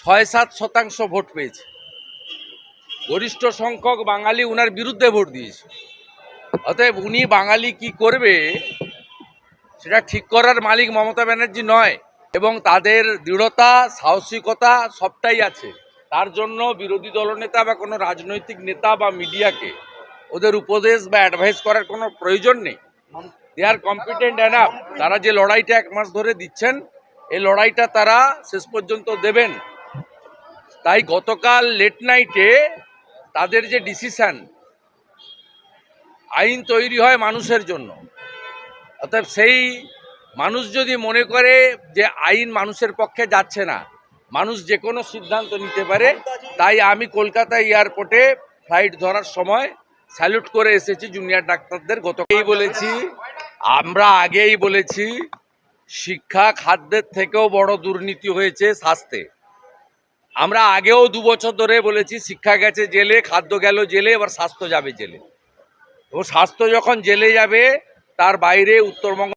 ছয় সাত শতাংশ ভোট পেয়েছে। গরিষ্ঠ সংখ্যক বাঙালি উনার বিরুদ্ধে ভোট দিয়েছে। অতএব উনি বাঙালি কি করবে, সেটা ঠিক করার মালিক মমতা ব্যানার্জি নয় এবং তাদের দৃঢ়তা, সাহসিকতা সবটাই আছে। তার জন্য বিরোধী দলনেতা বা কোনো রাজনৈতিক নেতা বা মিডিয়াকে ওদের উপদেশ বা অ্যাডভাইস করার কোনো প্রয়োজন নেই। দে আর কম্পিটেন্ট এনাফ তারা যে লড়াইটা এক মাস ধরে দিচ্ছেন, এই লড়াইটা তারা শেষ পর্যন্ত দেবেন। তাই গতকাল লেট নাইটে তাদের যে ডিসিশান আইন তৈরি হয় মানুষের জন্য। অর্থাৎ সেই মানুষ যদি মনে করে যে আইন মানুষের পক্ষে যাচ্ছে না, মানুষ যে কোনো সিদ্ধান্ত নিতে পারে, তাই আমি কলকাতা এয়ারপোর্টে ফ্লাইট ধরার সময় স্যালুট করে এসেছি জুনিয়র ডাক্তারদের। গতকালই বলেছি, আমরা আগেই বলেছি, শিক্ষা খাদ্যের থেকেও বড় দুর্নীতি হয়েছে স্বাস্থ্যে। আমরা আগেও দু বছর ধরে বলেছি, শিক্ষা গেছে জেলে, খাদ্য গেল জেলে, এবার স্বাস্থ্য যাবে জেলে। এবং স্বাস্থ্য যখন জেলে যাবে, তার বাইরে উত্তরবঙ্গ